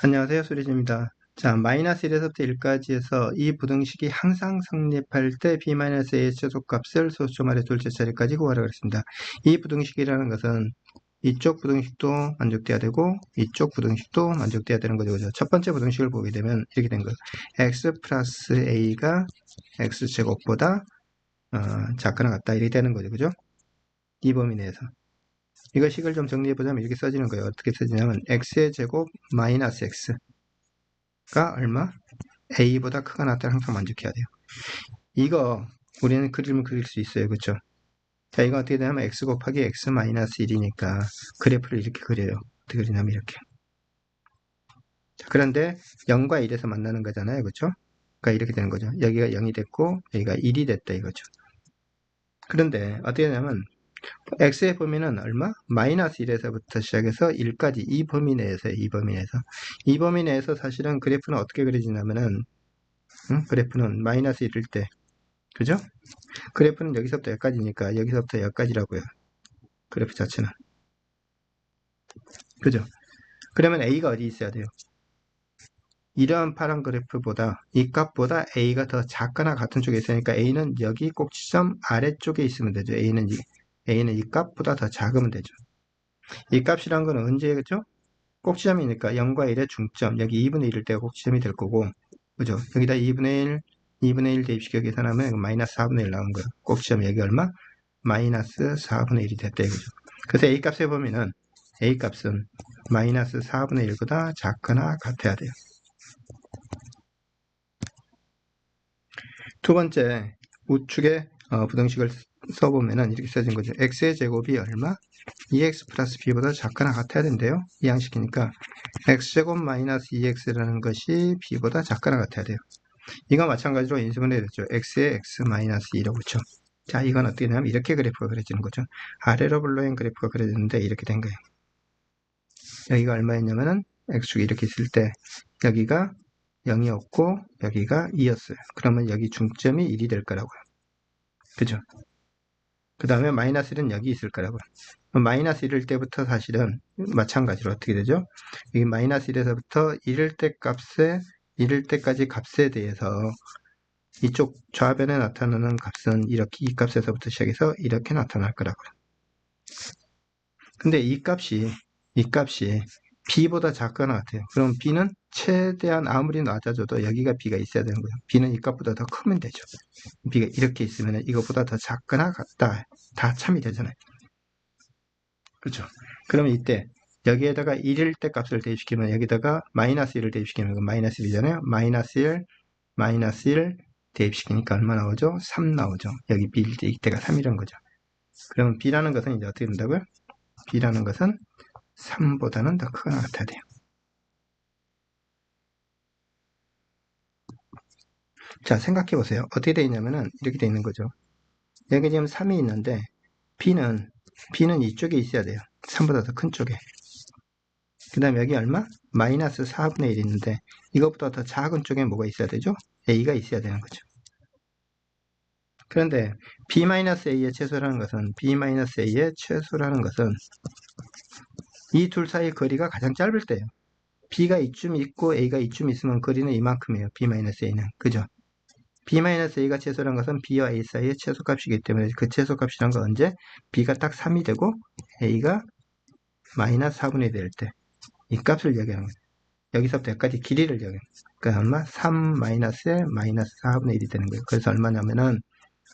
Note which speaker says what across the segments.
Speaker 1: 안녕하세요. 수리즈입니다. 자, 마이너스 1에서부터 1까지 해서 이 부등식이 항상 성립할 때 b-a의 최소값을 소수점 아래 둘째 자리까지 구하라 그랬습니다. 이 부등식이라는 것은 이쪽 부등식도 만족돼야 되고 이쪽 부등식도 만족돼야 되는 거죠. 그죠? 첫 번째 부등식을 보게 되면 이렇게 된 거예요. x 플러스 a가 x제곱보다 어, 작거나 같다 이렇게 되는 거죠. 그죠? 이 범위 내에서. 이거 식을 좀 정리해보자면 이렇게 써지는 거예요. 어떻게 써지냐면 x의 제곱 마이너스 x가 얼마? a보다 크거나 같다를 항상 만족해야 돼요. 이거 우리는 그림을 그릴 수 있어요. 그렇죠? 자 이거 어떻게 되냐면 x 곱하기 x 마이너스 1이니까 그래프를 이렇게 그려요. 어떻게 그리냐면 이렇게. 자, 그런데 0과 1에서 만나는 거잖아요. 그렇죠? 그러니까 이렇게 되는 거죠. 여기가 0이 됐고 여기가 1이 됐다 이거죠. 그런데 어떻게 되냐면 x의 범위는 얼마? 마이너스 1에서부터 시작해서 1까지 이 범위 내에서 이 범위 내에서 이 범위 내에서 사실은 그래프는 어떻게 그려지냐면은 응? 그래프는 마이너스 1일 때 그죠? 그래프는 여기서부터 여기까지니까 여기서부터 여기까지라고요 그래프 자체는 그죠? 그러면 a가 어디 있어야 돼요? 이러한 파란 그래프보다 이 값보다 a가 더 작거나 같은 쪽에 있으니까 a는 여기 꼭지점 아래쪽에 있으면 되죠 a는 a는 이 값보다 더 작으면 되죠. 이 값이란 거는 언제겠죠? 꼭지점이니까 0과 1의 중점, 여기 2분의 1일 때가 꼭지점이 될 거고, 그죠? 여기다 2분의 1, 2분의 1 대입시켜 계산하면 마이너스 4분의 1 나온 거예요. 꼭지점 여기 얼마? 마이너스 4분의 1이 됐다 이거죠. 그래서 a 값에 보면은 a 값은 마이너스 4분의 1보다 작거나 같아야 돼요. 두 번째, 우측에 어, 부등식을 써보면은 이렇게 써진 거죠. x의 제곱이 얼마? 2x 플러스 b보다 작거나 같아야 된대요. 이항식이니까 x제곱 마이너스 2x라는 것이 b보다 작거나 같아야 돼요. 이거 마찬가지로 인수분 해야 되죠. x의 x 마이너스 2라고 그죠 자, 이건 어떻게 되냐면 이렇게 그래프가 그려지는 거죠. 아래로 불러인 그래프가 그려지는데 이렇게 된 거예요. 여기가 얼마였냐면은 x축이 이렇게 있을 때 여기가 0이었고 여기가 2였어요. 그러면 여기 중점이 1이 될 거라고요. 그죠? 그 다음에 마이너스 1은 여기 있을 거라고요. 마이너스 1일 때부터 사실은 마찬가지로 어떻게 되죠? 여기 마이너스 1에서부터 1일 때 값에 1일 때까지 값에 대해서 이쪽 좌변에 나타나는 값은 이렇게 이 값에서부터 시작해서 이렇게 나타날 거라고요. 근데 이 값이 이 값이 b보다 작거나 같아요. 그럼 b는 최대한 아무리 낮아져도 여기가 b가 있어야 되는 거예요. b는 이 값보다 더 크면 되죠. b가 이렇게 있으면 이것보다 더 작거나 같다. 다 참이 되잖아요. 그렇죠. 그러면 이때 여기에다가 1일 때 값을 대입시키면 여기다가 마이너스 1을 대입시키면 마이너스 1이잖아요. 마이너스 1, 마이너스 1 대입시키니까 얼마 나오죠? 3 나오죠. 여기 b 일 때가 3이란 거죠. 그러면 b라는 것은 이제 어떻게 된다고요? b라는 것은 3보다는 더 크거나 같아야 돼요. 자, 생각해 보세요. 어떻게 되어 있냐면은 이렇게 되어 있는 거죠. 여기 지금 3이 있는데 B는 B는 이쪽에 있어야 돼요. 3보다 더 큰 쪽에. 그 다음에 여기 얼마? 마이너스 4분의 1 있는데 이것보다 더 작은 쪽에 뭐가 있어야 되죠? A가 있어야 되는 거죠. 그런데 B-A의 최소라는 것은 B-A의 최소라는 것은 이 둘 사이의 거리가 가장 짧을 때예요. B가 이쯤 있고 A가 이쯤 있으면 거리는 이만큼이에요. B-A는. 그죠? B-A가 최소란 것은 B와 A 사이의 최소값이기 때문에 그 최소값이란 건 언제? B가 딱 3이 되고 A가 마이너스 4분의 1이 될때 이 값을 얘기하는 거예요. 여기서부터 여기까지 길이를 얘기하는 거예요. 그러니까 얼마? 3 마이너스에 마이너스 4분의 1이 되는 거예요. 그래서 얼마냐면은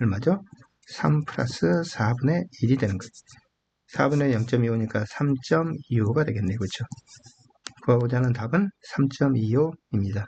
Speaker 1: 얼마죠? 3 플러스 4분의 1이 되는 거예요. 4분의 0.25니까 3.25가 되겠네요. 그렇죠? 구하고자 하는 답은 3.25입니다.